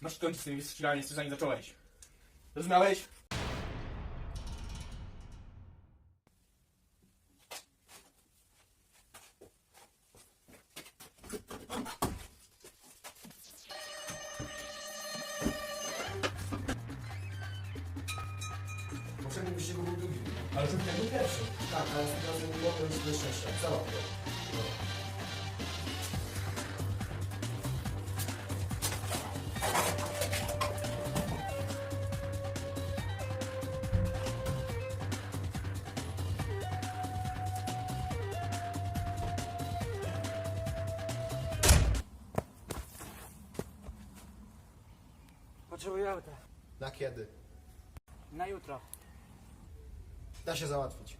Masz skończyć z tymi wyścigami, jeszcze zanim zacząłeś. Rozumiałeś? Poprzedni wyścig był drugi. Ale ten był pierwszy. Tak, ale z tym razem nie mogłem do szczęścia. To. Potrzebuję auta. Na kiedy? Na jutro. Da się załatwić.